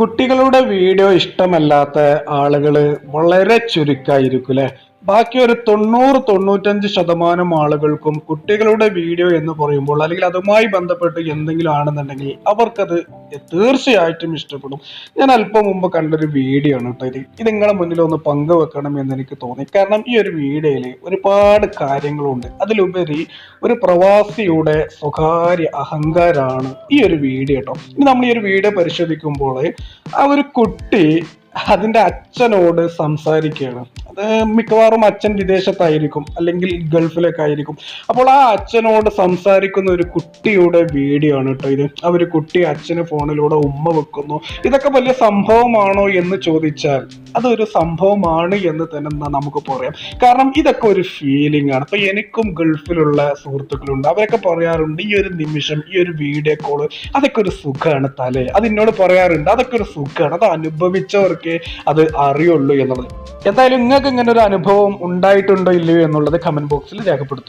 കുട്ടികളുടെ വീഡിയോ ഇഷ്ടമല്ലാത്ത ആളുകൾ വളരെ ചുരുക്കമായിരിക്കും അല്ലെ? ബാക്കി ഒരു തൊണ്ണൂറ് തൊണ്ണൂറ്റഞ്ച് ശതമാനം ആളുകൾക്കും കുട്ടികളുടെ വീഡിയോ എന്ന് പറയുമ്പോൾ അല്ലെങ്കിൽ അതുമായി ബന്ധപ്പെട്ട് എന്തെങ്കിലും ആണെന്നുണ്ടെങ്കിൽ അവർക്കത് തീർച്ചയായിട്ടും ഇഷ്ടപ്പെടും. ഞാൻ അല്പം മുമ്പ് കണ്ടൊരു വീഡിയോ ആണ് കേട്ടോ ഇത്. ഇത് നിങ്ങളെ മുന്നിൽ ഒന്ന് പങ്കുവെക്കണം എന്ന് എനിക്ക് തോന്നി. കാരണം ഈ ഒരു വീഡിയോയിൽ ഒരുപാട് കാര്യങ്ങളുണ്ട്. അതിലുപരി ഒരു പ്രവാസിയുടെ സ്വകാര്യ അഹങ്കാരമാണ് ഈ ഒരു വീഡിയോ കേട്ടോ. ഇനി നമ്മൾ ഈ ഒരു വീഡിയോ പരിശോധിക്കുമ്പോൾ ആ ഒരു കുട്ടി അതിന്റെ അച്ഛനോട് സംസാരിക്കുകയാണ്. അത് മിക്കവാറും അച്ഛൻ വിദേശത്തായിരിക്കും അല്ലെങ്കിൽ ഗൾഫിലൊക്കെ ആയിരിക്കും അപ്പോൾ ആ അച്ഛനോട് സംസാരിക്കുന്ന ഒരു കുട്ടിയുടെ വീഡിയോ ആണ് കേട്ടോ ഇത്. ആ ഒരു കുട്ടി അച്ഛന് ഫോണിലൂടെ ഉമ്മ വെക്കുന്നു. ഇതൊക്കെ വലിയ സംഭവമാണോ എന്ന് ചോദിച്ചാൽ അതൊരു സംഭവമാണ് എന്ന് തന്നെ നമുക്ക് പറയാം. കാരണം ഇതൊക്കെ ഒരു ഫീലിംഗ് ആണ്. ഇപ്പൊ എനിക്കും ഗൾഫിലുള്ള സുഹൃത്തുക്കളുണ്ട്. അവരൊക്കെ പറയാറുണ്ട് ഈ ഒരു നിമിഷം ഈ ഒരു വീഡിയോ കോൾ അതൊക്കെ ഒരു സുഖമാണ് തലേ. അത് പറയാറുണ്ട് അതൊക്കെ ഒരു സുഖമാണ് അത് അനുഭവിച്ചവർക്ക് അത് അറിയുള്ളൂ എന്നുള്ളത്. എന്തായാലും നിങ്ങൾക്ക് ഇങ്ങനെ ഒരു അനുഭവം ഉണ്ടായിട്ടുണ്ടോ ഇല്ലയോ എന്നുള്ളത് കമന്റ് ബോക്സിൽ രേഖപ്പെടുത്തും.